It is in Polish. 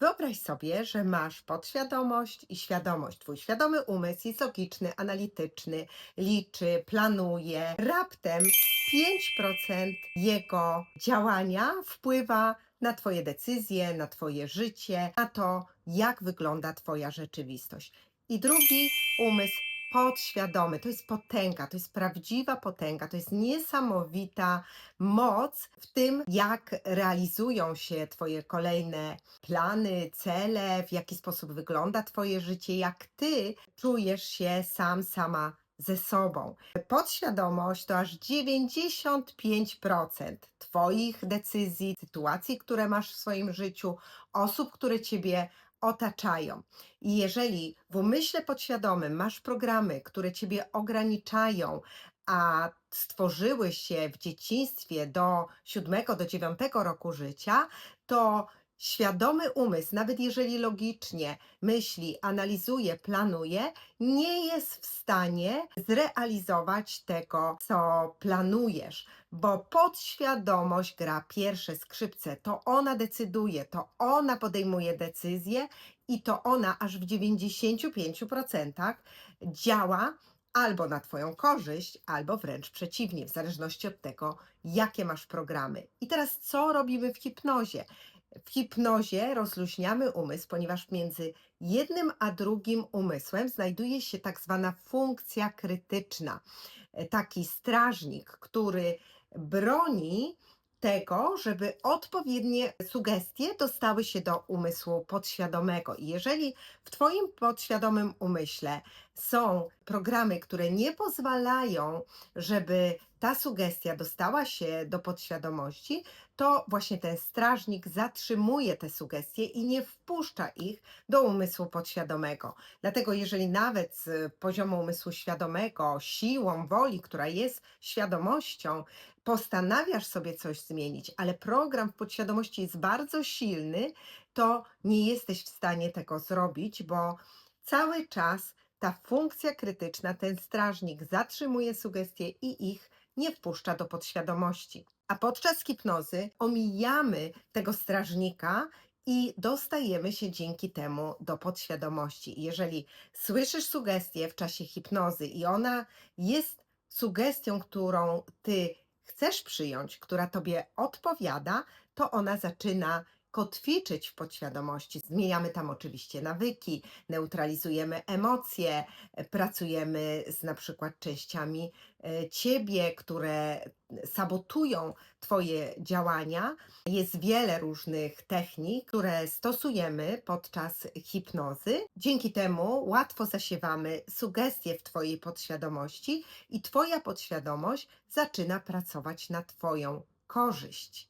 Wyobraź sobie, że masz podświadomość i świadomość. Twój świadomy umysł jest logiczny, analityczny, liczy, planuje. Raptem 5% jego działania wpływa na Twoje decyzje, na Twoje życie, na to, jak wygląda Twoja rzeczywistość. I drugi umysł podświadomy. To jest potęga, to jest prawdziwa potęga, to jest niesamowita moc w tym, jak realizują się Twoje kolejne plany, cele, w jaki sposób wygląda Twoje życie, jak Ty czujesz się sam, sama ze sobą. Podświadomość to aż 95% Twoich decyzji, sytuacji, które masz w swoim życiu, osób, które Ciebie otaczają. I jeżeli w umyśle podświadomym masz programy, które ciebie ograniczają, a stworzyły się w dzieciństwie do 7 do 9 roku życia, to świadomy umysł, nawet jeżeli logicznie myśli, analizuje, planuje, nie jest w stanie zrealizować tego, co planujesz, bo podświadomość gra pierwsze skrzypce. To ona decyduje, to ona podejmuje decyzje i to ona aż w 95% działa albo na Twoją korzyść, albo wręcz przeciwnie, w zależności od tego, jakie masz programy. I teraz co robimy w hipnozie? W hipnozie rozluźniamy umysł, ponieważ między jednym a drugim umysłem znajduje się tak zwana funkcja krytyczna. E, Taki strażnik, który broni tego, żeby odpowiednie sugestie dostały się do umysłu podświadomego. I jeżeli w Twoim podświadomym umyśle są programy, które nie pozwalają, żeby ta sugestia dostała się do podświadomości, to właśnie ten strażnik zatrzymuje te sugestie i nie wpuszcza ich do umysłu podświadomego. Dlatego, jeżeli nawet z poziomu umysłu świadomego, siłą woli, która jest świadomością, postanawiasz sobie coś zmienić, ale program w podświadomości jest bardzo silny, to nie jesteś w stanie tego zrobić, bo cały czas ta funkcja krytyczna, ten strażnik zatrzymuje sugestie i ich nie wpuszcza do podświadomości. A podczas hipnozy omijamy tego strażnika i dostajemy się dzięki temu do podświadomości. Jeżeli słyszysz sugestię w czasie hipnozy i ona jest sugestią, którą ty chcesz przyjąć, która tobie odpowiada, to ona zaczyna kotwiczyć w podświadomości. Zmieniamy tam oczywiście nawyki, neutralizujemy emocje, e, pracujemy z na przykład częściami e, ciebie, które sabotują twoje działania. Jest wiele różnych technik, które stosujemy podczas hipnozy. Dzięki temu łatwo zasiewamy sugestie w twojej podświadomości i twoja podświadomość zaczyna pracować na twoją korzyść.